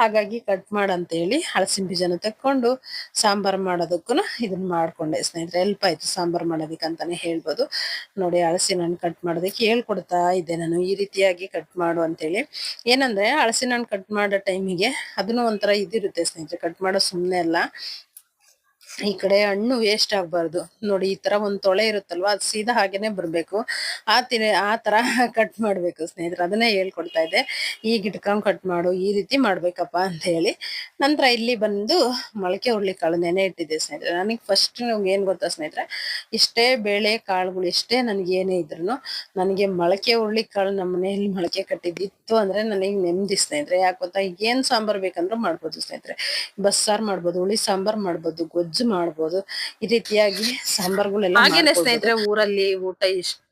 ಹಾಗಾಗಿ ಕಟ್ ಮಾಡಂತ ಹೇಳಿ ಹಳಸಿನ ಬೀಜನ ತಕ್ಕೊಂಡು ಸಾಂಬಾರ್ ಮಾಡೋದಕ್ಕೂ ಇದನ್ನ ಮಾಡ್ಕೊಂಡೆ ಸ್ನೇಹಿತರೆ. ಹೆಲ್ಪ್ ಆಯ್ತು ಸಾಂಬಾರ್ ಮಾಡೋದಕ್ಕೆ ಅಂತಾನೆ ಹೇಳ್ಬೋದು. ನೋಡಿ ಹಳಸಿನ ಹಣ್ಣು ಕಟ್ ಮಾಡೋದಕ್ಕೆ ಹೇಳ್ಕೊಡ್ತಾ ಇದ್ದೆ ನಾನು, ಈ ರೀತಿಯಾಗಿ ಕಟ್ ಮಾಡು ಅಂತೇಳಿ. ಏನಂದ್ರೆ ಹಳಸಿನ ಹಣ್ಣು ಕಟ್ ಮಾಡೋ ಟೈಮಿಗೆ ಅದನ್ನು ಒಂಥರ ಇದಿರುತ್ತೆ ಸ್ನೇಹಿತರೆ ಕಟ್ ಮಾಡೋ ಸುಮ್ಮನೆ ಅಲ್ಲ. ಈ ಕಡೆ ಹಣ್ಣು ವೇಸ್ಟ್ ಆಗ್ಬಾರ್ದು. ನೋಡಿ, ಈ ತರ ಒಂದ್ ತೊಳೆ ಇರುತ್ತಲ್ವಾ, ಅದು ಸೀದಾ ಹಾಗೇನೆ ಬರ್ಬೇಕು. ಆ ತಿ ಆ ತರ ಕಟ್ ಮಾಡ್ಬೇಕು ಸ್ನೇಹಿತರೆ, ಅದನ್ನೇ ಹೇಳ್ಕೊಡ್ತಾ ಇದ್ದೆ. ಈ ಗಿಟ್ಕಂ ಕಟ್ ಮಾಡು, ಈ ರೀತಿ ಮಾಡ್ಬೇಕಪ್ಪ ಅಂತ ಹೇಳಿ. ನಂತರ ಇಲ್ಲಿ ಬಂದು ಮೊಳಕೆ ಹುರುಳಿಕಾಳು ನೆನೆ ಇಟ್ಟಿದ್ದೆ ಸ್ನೇಹಿತರೆ. ನನಗೆ ಫಸ್ಟ್ ಏನ್ ಗೊತ್ತಾ ಸ್ನೇಹಿತರೆ, ಇಷ್ಟೇ ಬೇಳೆ ಕಾಳುಗಳು, ಇಷ್ಟೇ ನನಗೆ ಏನೇ ಇದ್ರು ನನಗೆ ಮೊಳಕೆ ಹುರುಳಿಕಾಳು ನಮ್ಮ ಮನೆಯಲ್ಲಿ ಮೊಳಕೆ ಕಟ್ಟಿದ್ದಿತ್ತು ಅಂದ್ರೆ ನನಗೆ ನೆಮ್ಮದಿ ಸ್ನೇಹಿತರೆ. ಯಾಕೆ ಗೊತ್ತಾ ಏನ್ ಸಾಂಬಾರ್ ಬೇಕಂದ್ರೂ ಮಾಡ್ಬೋದು ಸ್ನೇಹಿತರೆ. ಬಸ್ಸಾರು ಮಾಡ್ಬೋದು, ಹುಳಿ ಸಾಂಬಾರ್ ಮಾಡ್ಬೋದು, ಗೊಜ್ಜು ಮಾಡ್ಬೋದು. ಈ ರೀತಿಯಾಗಿ ಸಾಂಬಾರ್ಗಳೆಲ್ಲ ಹಾಗೇನೆ ಸ್ನೇಹಿತರೆ ಊರಲ್ಲಿ ಊಟ ಇಷ್ಟೇ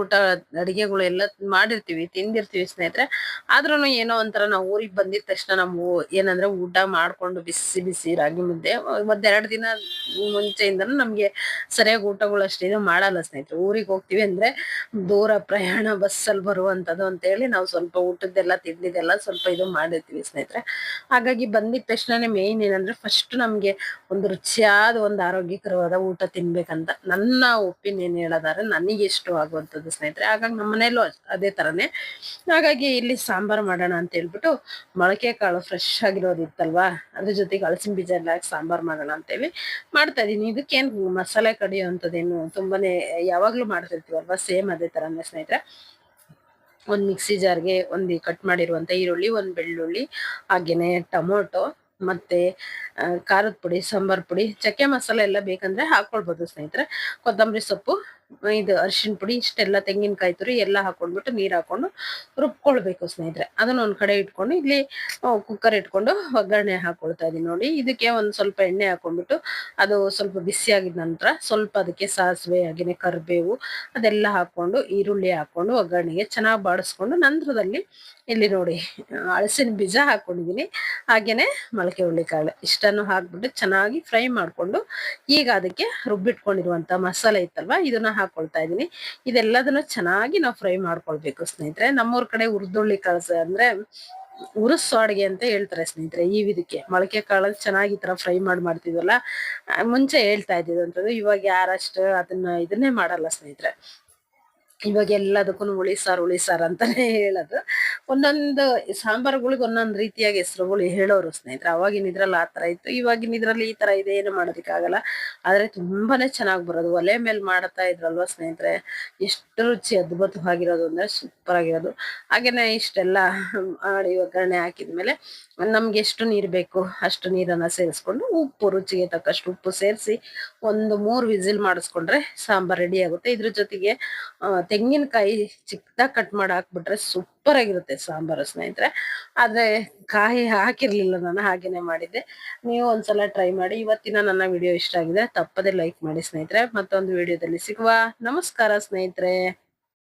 ಊಟ, ಅಡಿಗೆಗಳು ಎಲ್ಲ ಮಾಡಿರ್ತೀವಿ, ತಿಂದಿರ್ತೀವಿ ಸ್ನೇಹಿತರೆ. ಆದ್ರೂನು ಏನೋ ಒಂಥರ ನಾವು ಊರಿಗೆ ಬಂದಿದ ತಕ್ಷಣ ನಾವು ಏನಂದ್ರೆ ಊಟ ಮಾಡ್ಕೊಂಡು ಬಿಸಿ ಬಿಸಿ ರಾಗಿ ಮುದ್ದೆ ಒಂದೆರಡು ದಿನ ಮುಂಚೆಯಿಂದ ನಮ್ಗೆ ಸರಿಯಾಗಿ ಊಟಗಳು ಅಷ್ಟೇನು ಮಾಡಲ್ಲ ಸ್ನೇಹಿತರೆ. ಊರಿಗೆ ಹೋಗ್ತೀವಿ ಅಂದ್ರೆ ದೂರ ಪ್ರಯಾಣ ಬಸ್ಸಲ್ಲಿ ಬರುವಂತದ್ದು ಅಂತ ಹೇಳಿ ನಾವು ಸ್ವಲ್ಪ ಊಟದ್ದೆಲ್ಲ ತಿಂದಿದ್ದೆಲ್ಲ ಸ್ವಲ್ಪ ಇದು ಮಾಡಿರ್ತೀವಿ ಸ್ನೇಹಿತರೆ. ಹಾಗಾಗಿ ಬಂದಿದ ತಕ್ಷಣನೇ ಮೇಯ್ನ್ ಏನಂದ್ರೆ ಫಸ್ಟ್ ನಮ್ಗೆ ಒಂದು ರುಚಿಯಾದ, ಒಂದು ಆರೋಗ್ಯಕರವಾದ ಊಟ ತಿನ್ಬೇಕಂತ ನನ್ನ ಒಪಿನಿಯನ್ ಹೇಳೋದಾದ್ರೆ ನನಗೆ ಇಷ್ಟವಾಗೋದು ಇರುವಂತದ್ದು ಸ್ನೇಹಿತರೆ. ಹಾಗಾಗಿ ನಮ್ಮ ಮನೆಯಲ್ಲೂ ಅದೇ ಥರನೇ ಹಾಗಾಗಿ ಇಲ್ಲಿ ಸಾಂಬಾರ್ ಮಾಡೋಣ ಅಂತ ಹೇಳ್ಬಿಟ್ಟು ಮೊಳಕೆ ಕಾಳು ಫ್ರೆಶ್ ಆಗಿರೋದು ಇತ್ತಲ್ವಾ? ಅದ್ರ ಜೊತೆಗೆ ಹಳಸಿನ ಬೀಜ ಎಲ್ಲ ಹಾಕಿ ಸಾಂಬಾರ್ ಮಾಡೋಣ ಅಂತೇಳಿ ಮಾಡ್ತಾ ಇದ್ದೀನಿ ಇದಕ್ಕೇನು ಮಸಾಲೆ ಕಡಿಯುವಂಥದ್ದೇನು ತುಂಬಾನೇ ಯಾವಾಗಲೂ ಮಾಡ್ತಿರ್ತೀವಲ್ವಾ? ಸೇಮ್ ಅದೇ ಥರನೇ ಸ್ನೇಹಿತರೆ. ಒಂದು ಮಿಕ್ಸಿ ಜಾರ್ಗೆ ಒಂದು ಕಟ್ ಮಾಡಿರುವಂಥ ಈರುಳ್ಳಿ, ಒಂದು ಬೆಳ್ಳುಳ್ಳಿ, ಹಾಗೇನೆ ಟೊಮೊಟೊ ಮತ್ತೆ ಖಾರದ ಪುಡಿ, ಸಾಂಬಾರ್ ಪುಡಿ, ಚಕ್ಕೆ ಮಸಾಲೆ ಎಲ್ಲ ಬೇಕಂದ್ರೆ ಹಾಕೊಳ್ಬೋದು ಸ್ನೇಹಿತರೆ. ಕೊತ್ತಂಬರಿ ಸೊಪ್ಪು ಇದು ಅರಿಶಿನ ಪುಡಿ, ಇಷ್ಟೆಲ್ಲ ತೆಂಗಿನಕಾಯಿ ತುರಿ ಎಲ್ಲ ಹಾಕೊಂಡ್ಬಿಟ್ಟು ನೀರು ಹಾಕೊಂಡು ರುಬ್ಕೊಳ್ಬೇಕು ಸ್ನೇಹಿತರೆ. ಅದನ್ನ ಒಂದು ಕಡೆ ಇಟ್ಕೊಂಡು ಇಲ್ಲಿ ಕುಕ್ಕರ್ ಇಟ್ಕೊಂಡು ಒಗ್ಗರಣೆ ಹಾಕೊಳ್ತಾ ಇದೀನಿ ನೋಡಿ. ಇದಕ್ಕೆ ಒಂದು ಸ್ವಲ್ಪ ಎಣ್ಣೆ ಹಾಕೊಂಡ್ಬಿಟ್ಟು ಅದು ಸ್ವಲ್ಪ ಬಿಸಿ ಆಗಿದ ನಂತರ ಸ್ವಲ್ಪ ಅದಕ್ಕೆ ಸಾಸಿವೆ ಹಾಗೆಯೇ ಕರಿಬೇವು ಅದೆಲ್ಲ ಹಾಕೊಂಡು, ಈರುಳ್ಳಿ ಹಾಕೊಂಡು ಒಗ್ಗರಣೆಗೆ ಚೆನ್ನಾಗಿ ಬಾಡಿಸ್ಕೊಂಡು ನಂತರದಲ್ಲಿ ಇಲ್ಲಿ ನೋಡಿ ಹಳಸಿನ ಬೀಜ ಹಾಕೊಂಡಿದೀನಿ. ಹಾಗೇನೆ ಮೊಳಕೆ ಹುಳ್ಳಿಕಾಳು ಇಷ್ಟನ್ನು ಹಾಕ್ಬಿಟ್ಟು ಚೆನ್ನಾಗಿ ಫ್ರೈ ಮಾಡಿಕೊಂಡು ಈಗ ಅದಕ್ಕೆ ರುಬ್ಬಿಟ್ಕೊಂಡಿರುವಂತ ಮಸಾಲೆ ಇತ್ತಲ್ವಾ, ಇದನ್ನ ಹಾಕೊಳ್ತಾ ಇದೀನಿ ಇದೆಲ್ಲದನ್ನು ಚೆನ್ನಾಗಿ ನಾವು ಫ್ರೈ ಮಾಡ್ಕೊಳ್ಬೇಕು ಸ್ನೇಹಿತರೆ. ನಮ್ಮೂರ ಕಡೆ ಹುರಿದುಳ್ಳಿ ಕಳಸ ಅಂದ್ರೆ ಉರುಸು ಅಡ್ಗೆ ಅಂತ ಹೇಳ್ತಾರೆ ಸ್ನೇಹಿತರೆ ಈ ವಿಧಕ್ಕೆ. ಮೊಳಕೆ ಕಾಳಲ್ಲಿ ಚೆನ್ನಾಗಿ ಈ ತರ ಫ್ರೈ ಮಾಡಿ ಮಾಡ್ತಿದ್ವಲ್ಲ ಮುಂಚೆ ಹೇಳ್ತಾ ಇದ್ದಿದ್ದು ಇವಾಗ ಯಾರಷ್ಟು ಅದನ್ನ ಇದನ್ನೇ ಮಾಡಲ್ಲ ಸ್ನೇಹಿತರೆ. ಇವಾಗ ಎಲ್ಲದಕ್ಕೂ ಹುಳಿ ಸಾರು ಅಂತಾನೆ ಹೇಳೋದು. ಒಂದೊಂದು ಸಾಂಬಾರುಗಳಿಗೆ ಒಂದೊಂದು ರೀತಿಯಾಗಿ ಹೆಸರುಗಳು ಹೇಳೋರು ಸ್ನೇಹಿತರೆ. ಅವಾಗಿನ ಇದ್ರಲ್ಲಿ ಆ ತರ ಇತ್ತು. ಇವಾಗಿನ ಇದ್ರಲ್ಲಿ ಈ ತರ ಇದೆ, ಏನು ಮಾಡೋದಕ್ಕಾಗಲ್ಲ. ಆದ್ರೆ ತುಂಬಾನೇ ಚೆನ್ನಾಗಿ ಬರೋದು. ಒಲೆ ಮೇಲೆ ಮಾಡ್ತಾ ಇದ್ರಲ್ವ ಸ್ನೇಹಿತರೆ? ಎಷ್ಟು ರುಚಿ ಅದ್ಭುತವಾಗಿರೋದು ಅಂದ್ರೆ ಸೂಪರ್ ಆಗಿರೋದು ಹಾಗೇನೆ ಇಷ್ಟೆಲ್ಲ ಮಾಡಿ ಒಗ್ಗರಣೆ ಹಾಕಿದ್ಮೇಲೆ ನಮ್ಗೆ ಎಷ್ಟು ನೀರ್ ಬೇಕು ಅಷ್ಟು ನೀರನ್ನ ಸೇರಿಸ್ಕೊಂಡು ಉಪ್ಪು, ರುಚಿಗೆ ತಕ್ಕಷ್ಟು ಉಪ್ಪು ಸೇರಿಸಿ ಒಂದು ಮೂರು ವಿಸಿಲ್ ಮಾಡಿಸ್ಕೊಂಡ್ರೆ ಸಾಂಬಾರ್ ರೆಡಿ ಆಗುತ್ತೆ. ಇದ್ರ ಜೊತೆಗೆ ತೆಂಗಿನಕಾಯಿ ಚಿಕ್ಕದಾಗಿ ಕಟ್ ಮಾಡಿ ಹಾಕ್ಬಿಟ್ರೆ ಸೂಪರ್ ಆಗಿರುತ್ತೆ ಸಾಂಬಾರು ಸ್ನೇಹಿತರೆ. ಆದ್ರೆ ಕಾಯಿ ಹಾಕಿರ್ಲಿಲ್ಲ ನಾನು, ಹಾಗೇನೆ ಮಾಡಿದ್ದೆ. ನೀವು ಒಂದ್ಸಲ ಟ್ರೈ ಮಾಡಿ. ಇವತ್ತಿನ ನನ್ನ ವಿಡಿಯೋ ಇಷ್ಟ ಆಗಿದೆ, ತಪ್ಪದೆ ಲೈಕ್ ಮಾಡಿ ಸ್ನೇಹಿತರೆ. ಮತ್ತೊಂದು ವಿಡಿಯೋದಲ್ಲಿ ಸಿಗುವ. ನಮಸ್ಕಾರ ಸ್ನೇಹಿತರೆ.